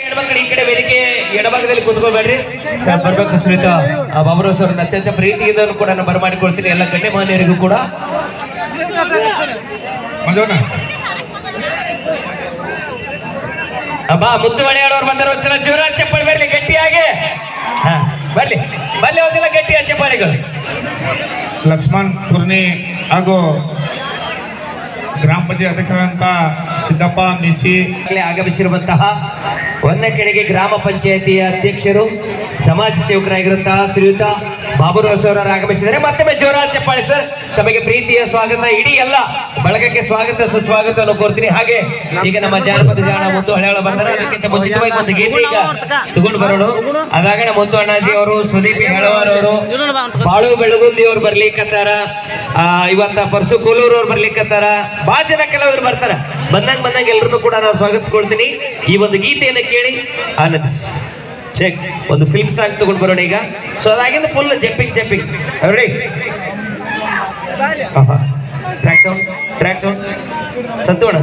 ಹೆಣ್ಮಕ್ಳು ಈ ಕಡೆ ವೇದಿಕೆ ಎಡಭಾಗದಲ್ಲಿ ಕೂತ್ಕೊಳ್ಬೇಡ್ರಿ. ಸರ್ ಬರ್ಬೇಕು ಸುನೀತ ಬಾಬುರಾವ್ ಸರ್ ಅತ್ಯಂತ ಪ್ರೀತಿಯಿಂದ ಕೂಡ ನಾನು ಬರಮಾಡಿಕೊಳ್ತೀನಿ ಎಲ್ಲ ಗಣ್ಯಮಾನ್ಯರಿಗೂ ಕೂಡ. ಮಂಜುವಣ್ಣ ಅಬ್ಬಾ ಮುತ್ತುವಳಿ ಆಡೋರು ಬಂದರು. ಒಂದ್ಸಲ ಜೋರ ಚಪ್ಪಳಿ ಬರ್ಲಿ ಗಟ್ಟಿಯಾಗಿ. ಹಾ ಬರ್ಲಿ ಬರ್ಲಿ ಒಂದ್ಸಲ ಗಟ್ಟಿಯ ಚಪ್ಪಾಳಿಗಳು. ಲಕ್ಷ್ಮಣ್ ಕುರ್ನಿ ಹಾಗೂ ಗ್ರಾಮ ಅಧಿಕಾರಂತ ಸಿದ್ದಪ್ಪ ನಿಶಿ. ಆಗಮಿಸಿರುವಂತಹ ಆಗಮಿಸಿರುವಂತಹ ಕಡೆಗೆ ಗ್ರಾಮ ಪಂಚಾಯತಿಯ ಅಧ್ಯಕ್ಷರು ಸಮಾಜ ಸೇವಕರಾಗಿರುವಂತಹ ಶ್ರೀಯುತ ಬಾಬುರಾವ್ ಸರ್ ಆಗಮಿಸಿದರೆ ಮತ್ತೊಮ್ಮೆ ಜೋರ ಚಪ್ಪಾಳಿ ಸರ್. ತಮಗೆ ಪ್ರೀತಿಯ ಸ್ವಾಗತ ಇಡೀ ಎಲ್ಲ ಬಳಗಕ್ಕೆ ಸ್ವಾಗತ ಸುಸ್ವಾಗತವನ್ನು ಕೋರ್ತೀನಿ. ಹಾಗೆ ಈಗ ನಮ್ಮ ಜಾನಪದ ಜಾಣ ಮುತ್ತು ಹಳೆಯಳ ಬಂದರೆ ಅದಕ್ಕಿಂತ ಮುಂಚಿತವಾಗಿ ಒಂದು ಗೀತೆ ಈಗ ತಗೊಂಡು ಬರೋಣ. ಅದಾಗ ಮುತ್ತು ಅಣ್ಣಾಜಿ ಅವರು ಸುದೀಪ್ ಹೆಳವಾರ್ ಅವರು ಬಾಳು ಬೆಳಗುಂದಿ ಅವ್ರು ಬರ್ಲಿಕ್ಕತ್ತಾರ. ಆ, ಇವತ್ತ ಪರಸು ಕೋಲೂರ್ ಅವ್ರು ಬರ್ಲಿಕ್ಕತ್ತಾರ. ಬಾಳ ಜನ ಕೆಲವರು ಬರ್ತಾರ. ಬಂದಂಗ ಬಂದಂಗ ಎಲ್ರು ಕೂಡ ನಾವು ಸ್ವಾಗತಿಸ್ಕೊಳ್ತೀನಿ. ಈ ಒಂದು ಗೀತೆಯನ್ನು ಕೇಳಿ ಆನಂದಿಸಿ. ಚೆಕ್ ಒಂದು ಫಿಲ್ಮ್ ಸಾಂಗ್ ತಗೊಂಡು ಬರೋಣ ಈಗ. So ಅದಾಗಿಂದ full jumping jumping ready track sound track sound ಸಂತೋಣ